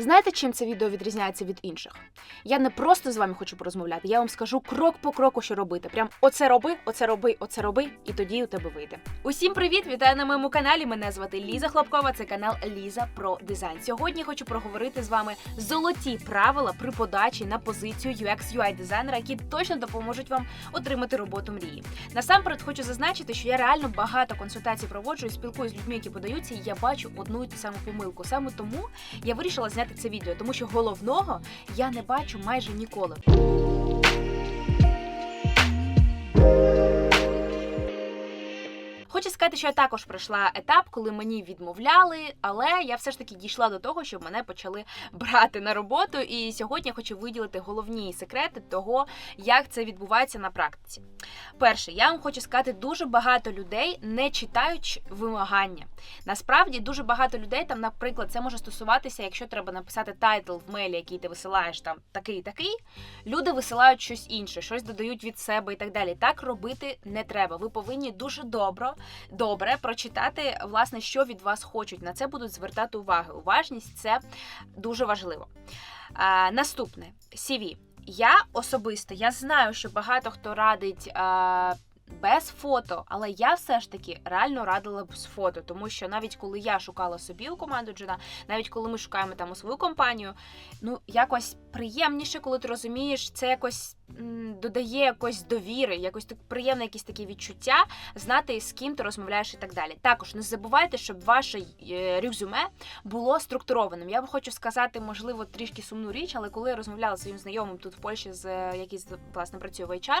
Знаєте, чим це відео відрізняється від інших? Я не просто з вами хочу порозмовляти, я вам скажу крок по кроку, що робити. Прям оце роби, оце роби, оце роби, і тоді у тебе вийде. Усім привіт! Вітаю на моєму каналі. Мене звати Ліза Хлопкова. Це канал Ліза про дизайн. Сьогодні хочу проговорити з вами золоті правила при подачі на позицію UX UI дизайнера, які точно допоможуть вам отримати роботу мрії. Насамперед хочу зазначити, що я реально багато консультацій проводжу і спілкуюсь з людьми, які подаються, і я бачу одну і ту саму помилку. Саме тому я вирішила зняти це відео, тому що головного я не бачу майже ніколи. Сказати, що я також пройшла етап, коли мені відмовляли, але я все ж таки дійшла до того, щоб мене почали брати на роботу. І сьогодні я хочу виділити головні секрети того, як це відбувається на практиці. Перше, я вам хочу сказати, дуже багато людей не читають вимагання. Насправді дуже багато людей там, наприклад, це може стосуватися, якщо треба написати тайтл в мейлі, який ти висилаєш там такий, такий. Люди висилають щось інше, щось додають від себе і так далі. Так робити не треба. Ви повинні дуже добре, добре прочитати, власне, що від вас хочуть. На це будуть звертати увагу. Уважність це дуже важливо. А, наступне CV. Я особисто я знаю, що багато хто радить. А, без фото, але я все ж таки реально радила б з фото, тому що навіть коли я шукала собі у команду Джина, навіть коли ми шукаємо там у свою компанію, ну якось приємніше, коли ти розумієш, це якось додає якось довіри, якось так приємне якісь такі відчуття, знати з ким ти розмовляєш і так далі. Також не забувайте, щоб ваше е, резюме було структурованим. Я вам хочу сказати, можливо, трішки сумну річ, але коли я розмовляла зі своїм знайомим тут в Польщі, з е, який власне працює в HR,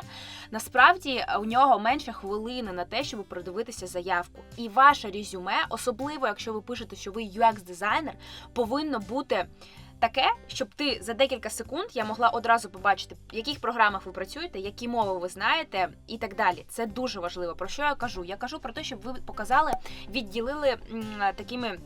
насправді у нього менше хвилини на те, щоб продивитися заявку. І ваше резюме, особливо якщо ви пишете, що ви UX-дизайнер, повинно бути. Таке, щоб ти за декілька секунд я могла одразу побачити, в яких програмах ви працюєте, які мови ви знаєте, і так далі. Це дуже важливо. Про що я кажу? Я кажу про те, щоб ви показали, відділили такими.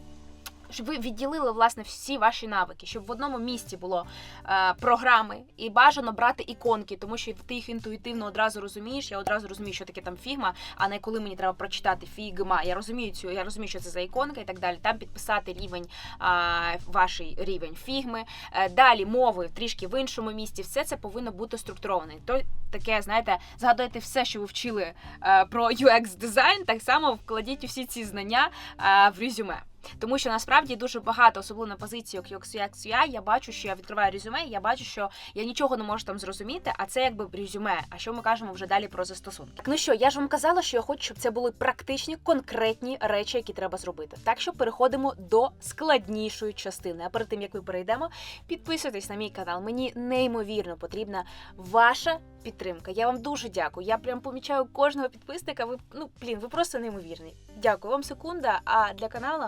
Щоб ви відділили власне всі ваші навики, щоб в одному місці було е, програми і бажано брати іконки, тому що ти їх інтуїтивно одразу розумієш. Я одразу розумію, що таке там фігма, а не коли мені треба прочитати фігма. Я розумію цю, я розумію, що це за іконка і так далі. Там підписати рівень е, ваш рівень фігми. Е, далі мови трішки в іншому місці. Все це повинно бути структуроване. То таке, знаєте, згадуйте все, що ви вчили е, про UX дизайн, так само вкладіть усі ці знання е, в резюме. Тому що насправді дуже багато, особливо на позиції як UX UI, я бачу, що я відкриваю резюме, я бачу, що я нічого не можу там зрозуміти, а це якби резюме. А що ми кажемо вже далі про застосунки? Так, ну що, я ж вам казала, що я хочу, щоб це були практичні, конкретні речі, які треба зробити. Так що переходимо до складнішої частини. А перед тим як ми перейдемо, підписуйтесь на мій канал. Мені неймовірно потрібна ваша. Підтримка, я вам дуже дякую. Я прям помічаю кожного підписника. Ви ну блін, ви просто неймовірний. Дякую вам секунда. А для каналу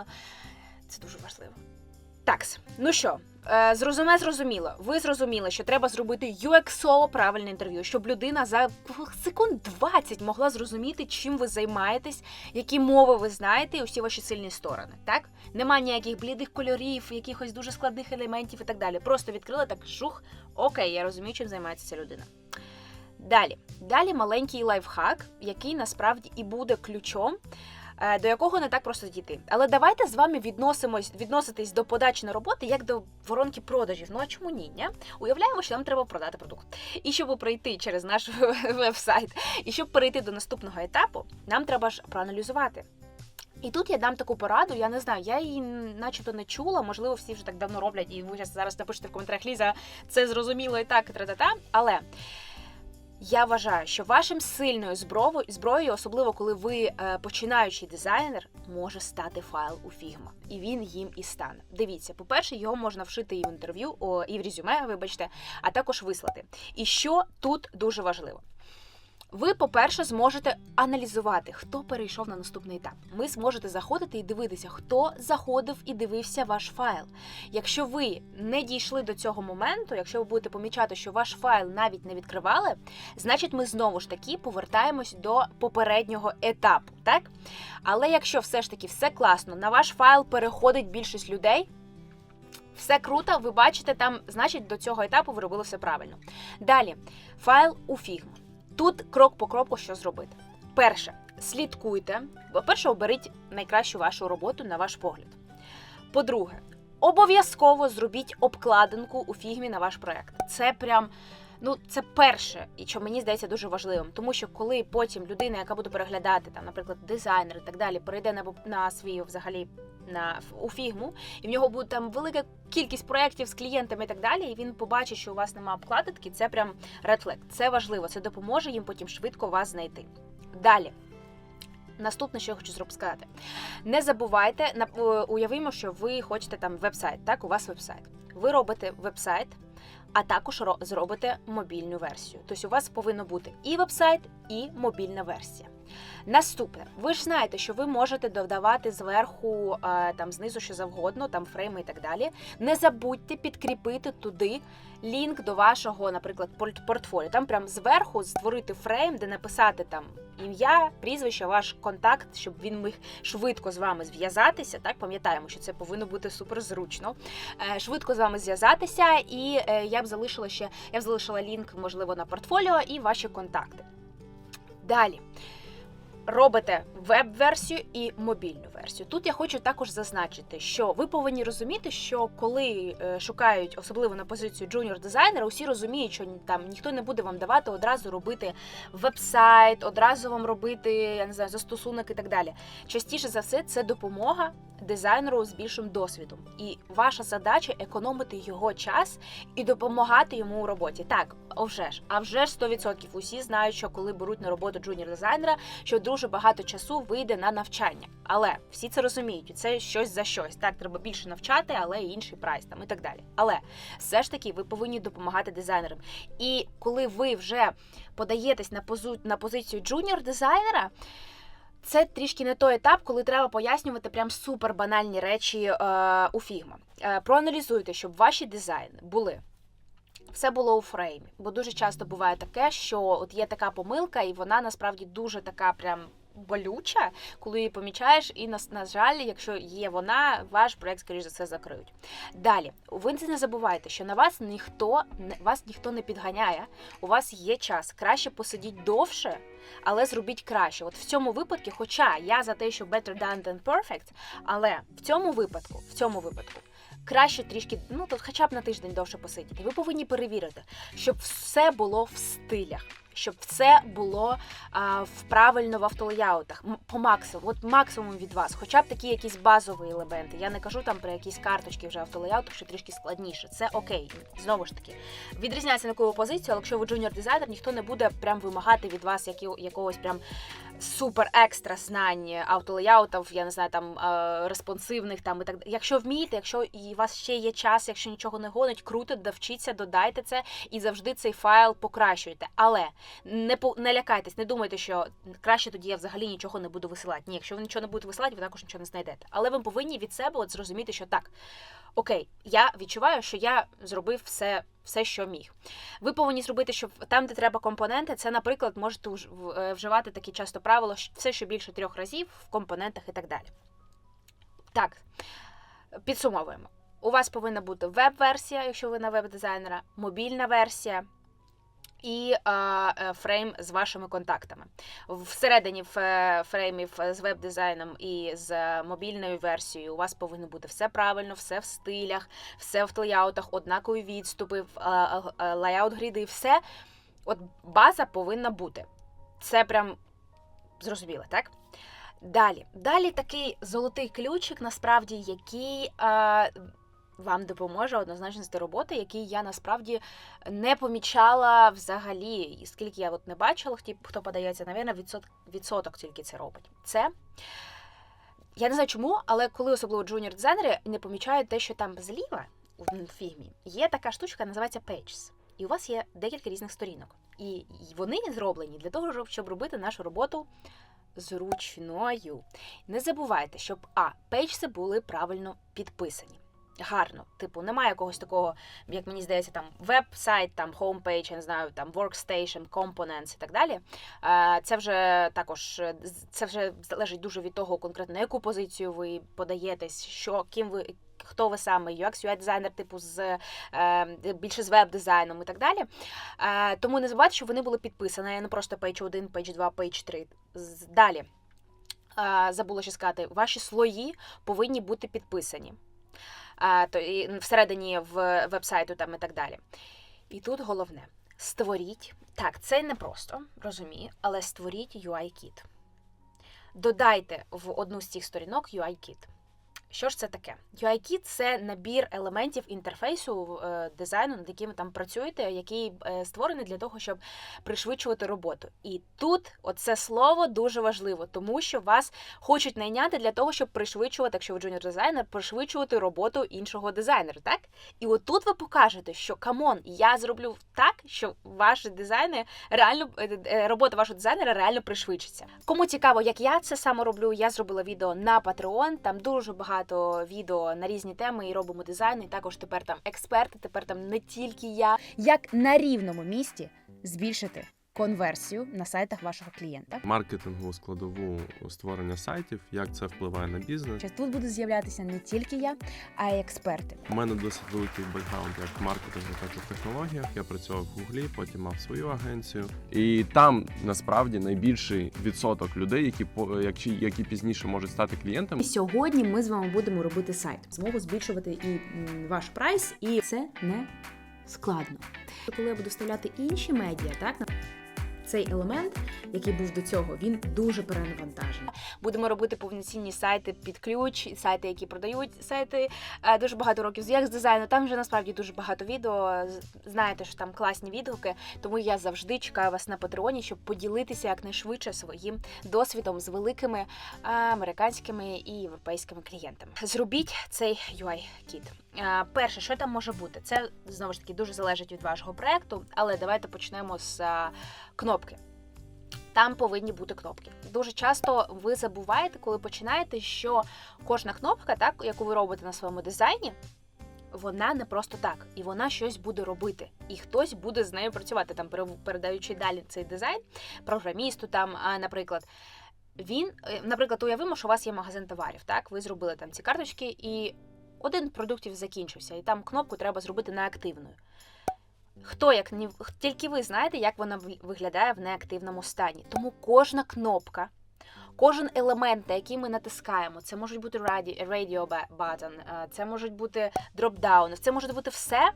це дуже важливо. Такс, ну що, е, зрозуме, зрозуміло. Ви зрозуміли, що треба зробити UXO правильне інтерв'ю, щоб людина за секунд 20 могла зрозуміти, чим ви займаєтесь, які мови ви знаєте, і усі ваші сильні сторони. Так нема ніяких блідих кольорів, якихось дуже складних елементів і так далі. Просто відкрила так жух. Окей, я розумію, чим займається ця людина. Далі, далі маленький лайфхак, який насправді і буде ключом. Е, До якого не так просто дійти. Але давайте з вами відносимось, відноситись до подачі на роботи як до воронки продажів. Ну а чому ні? ні? Уявляємо, що нам треба продати продукт. І щоб пройти через наш веб-сайт, і щоб перейти до наступного етапу, нам треба ж проаналізувати. І тут я дам таку пораду, я не знаю, я її начебто не чула, можливо, всі вже так давно роблять, і ви зараз напишете в коментарях Ліза, це зрозуміло і так, і тра-та-та. Але я вважаю, що вашим сильною зброєю, особливо коли ви е, починаючий дизайнер, може стати файл у Figma. І він їм і стане. Дивіться, по-перше, його можна вшити і в інтерв'ю, і в резюме, вибачте, а також вислати. І що тут дуже важливо. Ви, по-перше, зможете аналізувати, хто перейшов на наступний етап. Ви зможете заходити і дивитися, хто заходив і дивився ваш файл. Якщо ви не дійшли до цього моменту, якщо ви будете помічати, що ваш файл навіть не відкривали, значить ми знову ж таки повертаємось до попереднього етапу. Так? Але якщо все ж таки все класно, на ваш файл переходить більшість людей. Все круто, ви бачите там, значить, до цього етапу ви робили все правильно. Далі, файл у Figma. Тут крок по кроку, що зробити. Перше, слідкуйте. По-перше, оберіть найкращу вашу роботу на ваш погляд. По-друге, Обов'язково зробіть обкладинку у фігмі на ваш проект. Це прям. Ну, це перше, і що мені здається дуже важливим, тому що коли потім людина, яка буде переглядати там, наприклад, дизайнер і так далі, перейде на на свій взагалі на у фігму, і в нього буде там велика кількість проєктів з клієнтами і так далі. І він побачить, що у вас немає обкладинки, це прям flag. Це важливо. Це допоможе їм потім швидко вас знайти. Далі. Наступне, що я хочу сказати. Не забувайте, е, уявімо, що ви хочете там веб-сайт, так, у вас веб-сайт. Ви робите веб-сайт, а також ро- зробите мобільну версію. Тобто у вас повинно бути і веб-сайт, і мобільна версія. Наступне, ви ж знаєте, що ви можете додавати зверху, е, там знизу що завгодно, там фрейми і так далі. Не забудьте підкріпити туди лінк до вашого, наприклад, портфоліо. Там прям зверху створити фрейм, де написати там ім'я, прізвище, ваш контакт, щоб він міг швидко з вами зв'язатися. Так, пам'ятаємо, що це повинно бути супер зручно. Е, Швидко з вами зв'язатися, і е, я б залишила ще я б залишила лінк, можливо, на портфоліо і ваші контакти. Далі. Робите веб-версію і мобільну версію. Тут я хочу також зазначити, що ви повинні розуміти, що коли е, шукають, особливо на позицію джуніор дизайнера, усі розуміють, що там ніхто не буде вам давати одразу робити веб-сайт, одразу вам робити я не знаю, застосунок і так далі. Частіше за все, це допомога дизайнеру з більшим досвідом, і ваша задача економити його час і допомагати йому у роботі. Так, вже ж, а вже ж 100%. Усі знають, що коли беруть на роботу джуніор дизайнера, що дуже багато часу вийде на навчання. Але всі це розуміють, це щось за щось. Так, треба більше навчати, але інший прайс там і так далі. Але все ж таки ви повинні допомагати дизайнерам. І коли ви вже подаєтесь на позу на позицію джуніор дизайнера. Це трішки не той етап, коли треба пояснювати прям супер банальні речі е, у фігма. Е, проаналізуйте, щоб ваші дизайни були. Все було у фреймі, бо дуже часто буває таке, що от є така помилка, і вона насправді дуже така прям болюча, коли її помічаєш, і на, на жаль, якщо є вона, ваш проект, скоріш за все, закриють. Далі, ви не забувайте, що на вас ніхто вас ніхто не підганяє. У вас є час. Краще посидіть довше, але зробіть краще. От в цьому випадку, хоча я за те, що better done than perfect, але в цьому випадку, в цьому випадку. Краще трішки, ну тут хоча б на тиждень довше посидіти. Ви повинні перевірити, щоб все було в стилях, щоб все було а, в правильно в автолеяутах, по максимуму, от максимум від вас, хоча б такі якісь базові елементи. Я не кажу там про якісь карточки вже автолеяутах, що трішки складніше. Це окей. Знову ж таки, відрізняється на яку позицію, але якщо ви джуніор дизайнер, ніхто не буде прям вимагати від вас якогось прям супер екстра знань автолеяутів, я не знаю, там е, респонсивних там і так далі. Якщо вмієте, якщо і у вас ще є час, якщо нічого не гонить, круто, довчіться, додайте це і завжди цей файл покращуйте. Але не по не лякайтесь, не думайте, що краще тоді я взагалі нічого не буду висилати. Ні, якщо ви нічого не будете висилати, ви також нічого не знайдете. Але ви повинні від себе от зрозуміти, що так. Окей, я відчуваю, що я зробив все, все, що міг. Ви повинні зробити, щоб там, де треба компоненти, це, наприклад, можете е, вживати таке часто правило, все, що більше трьох разів в компонентах і так далі. Так, підсумовуємо. У вас повинна бути веб-версія, якщо ви на веб-дизайнера, мобільна версія. І е, фрейм з вашими контактами. Всередині фреймів з веб-дизайном і з мобільною версією у вас повинно бути все правильно, все в стилях, все в леяутах, однакові відступи, е, е, леяут гріди, все. От база повинна бути. Це прям зрозуміло, так? Далі. Далі такий золотий ключик, насправді, який вам допоможе однозначно з роботи, який я насправді не помічала взагалі. І скільки я от не бачила, хто, подається, навірно, відсоток, відсоток тільки це робить. Це. Я не знаю чому, але коли особливо джуніор дизайнери не помічають те, що там зліва в фігмі є така штучка, називається Pages. І у вас є декілька різних сторінок. І вони зроблені для того, щоб робити нашу роботу зручною. Не забувайте, щоб а, пейджси були правильно підписані. Гарно, типу, немає якогось такого, як мені здається, там веб-сайт, там homepage, я не знаю, там workstation, components і так далі. Е, Це вже також е, це вже залежить дуже від того, конкретно на яку позицію ви подаєтесь, що ким ви. Хто ви саме, UX, UI дизайнер, типу з е, більше з веб-дизайном і так далі. Е, тому не забувайте, що вони були підписані, не просто page 1, page 2, page 3. Далі е, забула ще сказати, ваші слої повинні бути підписані. То всередині в вебсайту там і так далі. І тут головне: створіть. Так, це не просто, розумію, але створіть UI-кіт. Додайте в одну з цих сторінок UI-кіт. Що ж це таке? UI-кіт – це набір елементів інтерфейсу е, дизайну, над яким ви там працюєте, який е, створений для того, щоб пришвидшувати роботу. І тут оце слово дуже важливо, тому що вас хочуть найняти для того, щоб пришвидшувати, якщо ви джуніор дизайнер, пришвидшувати роботу іншого дизайнера, так? І отут ви покажете, що камон, я зроблю так, що ваші дизайни реально е, робота вашого дизайнера реально пришвидшиться. Кому цікаво, як я це саме роблю, я зробила відео на Patreon, там дуже багато відео на різні теми і робимо дизайн. І також тепер там експерти, тепер там не тільки я. Як на рівному місці збільшити конверсію на сайтах вашого клієнта. маркетингову складову створення сайтів, як це впливає на бізнес. Тут будуть з'являтися не тільки я, а й експерти. У мене досить великий бекграунд як в маркетингу, так і в технологіях. Я працював в Гуглі, потім мав свою агенцію. І там насправді найбільший відсоток людей, які по- які, які пізніше можуть стати клієнтами. І сьогодні ми з вами будемо робити сайт. Змогу збільшувати і ваш прайс, і це не складно. Коли я буду вставляти інші медіа, так цей елемент, який був до цього, він дуже перенавантажений. Будемо робити повноцінні сайти під ключ, сайти, які продають сайти е, дуже багато років з UX дизайну. Там вже насправді дуже багато відео. Знаєте, що там класні відгуки. Тому я завжди чекаю вас на Патреоні, щоб поділитися якнайшвидше своїм досвідом з великими е, американськими і європейськими клієнтами. Зробіть цей UI-кіт. Е, Перше, що там може бути, це знову ж таки дуже залежить від вашого проекту, але давайте почнемо з кнопки. Там повинні бути кнопки. Дуже часто ви забуваєте, коли починаєте, що кожна кнопка, так яку ви робите на своєму дизайні, вона не просто так, і вона щось буде робити, і хтось буде з нею працювати, там передаючи далі цей дизайн, програмісту, там, наприклад. Він, е, наприклад, уявимо, що у вас є магазин товарів, так? Ви зробили там ці карточки, і один продуктів закінчився, і там кнопку треба зробити неактивною. Хто як не тільки ви знаєте, як вона виглядає в неактивному стані. Тому кожна кнопка, кожен елемент, на який ми натискаємо, це можуть бути radio, radio button, е, це можуть бути дропдауни, це може бути все.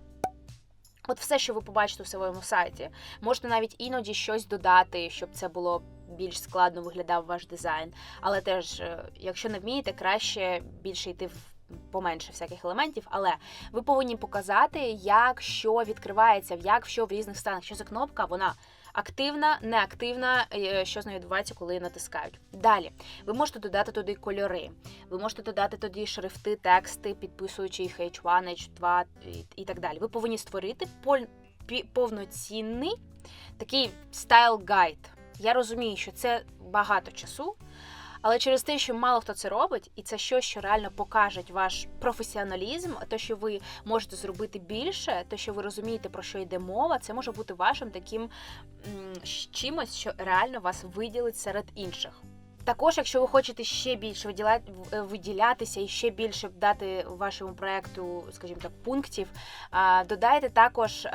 От все, що ви побачите у своєму сайті. Можете навіть іноді щось додати, щоб це було більш складно виглядав ваш дизайн. Але теж, е, якщо не вмієте, краще більше йти в поменше всяких елементів. Але ви повинні показати, як що відкривається, як що в різних станах. Що за кнопка, вона активна, неактивна, е, що з нею відбувається, коли натискають. Далі ви можете додати туди кольори, ви можете додати туди шрифти, тексти, підписуючи їх H1, H2 і, так далі. Ви повинні створити повноцінний такий стайл гайд. Я розумію, що це багато часу. Але через те, що мало хто це робить, і це щось, що реально покаже ваш професіоналізм, те, що ви можете зробити більше, те, що ви розумієте, про що йде мова, це може бути вашим таким чимось, що реально вас виділить серед інших. Також, якщо ви хочете ще більше виділяти, виділятися і ще більше дати вашому проекту, скажімо так, пунктів, додайте також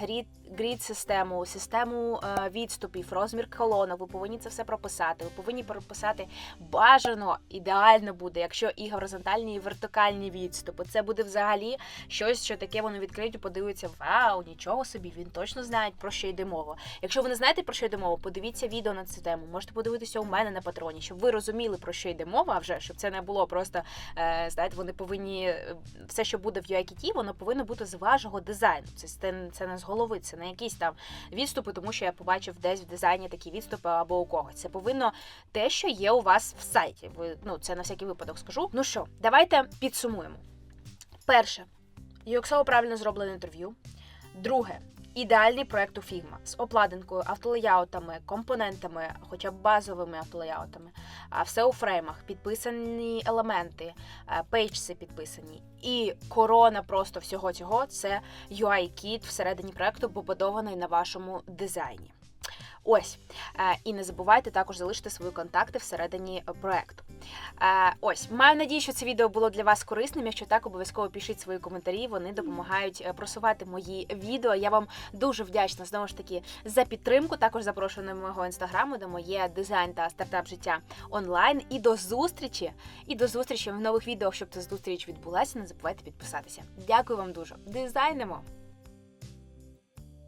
грід, грід систему, е, відступів, розмір колонок. Ви повинні це все прописати. Ви повинні прописати бажано, ідеально буде, якщо і горизонтальні, і вертикальні відступи. Це буде взагалі щось, що таке вони відкриють і подивляться, вау, нічого собі, він точно знає, про що йде мова. Якщо ви не знаєте, про що йде мова, подивіться відео на цю тему. Можете подивитися у мене на патроні, щоб ви розуміли, про що йде мова, а вже щоб це не було просто, е, знаєте, вони повинні е, все, що буде в UIKT, воно повинно бути з вашого дизайну. Це, це не з голови, це не якісь там відступи, тому що я побачив десь в дизайні такі відступи або у когось. Це повинно те, що є у вас в сайті. Ви ну це на всякий випадок скажу. Ну що, давайте підсумуємо. Перше, UXO правильно зроблене інтерв'ю. Друге. Ідеальний проект у Figma з обкладинкою, автолеяутами, компонентами, хоча б базовими автолеяутами, все у фреймах, підписані елементи, е, пейджси підписані. І корона просто всього цього це UI-кіт всередині проекту, побудований на вашому дизайні. Ось Е, і не забувайте також залишити свої контакти всередині проекту. Е, Ось маю надію, що це відео було для вас корисним. Якщо так, обов'язково пишіть свої коментарі. Вони допомагають е, просувати мої відео. Я вам дуже вдячна знову ж таки за підтримку. Також запрошую на мого інстаграму, де моє дизайн та стартап життя онлайн. І до зустрічі! І до зустрічі в нових відео, щоб ця зустріч відбулася. Не забувайте підписатися. Дякую вам дуже. Дизайнемо!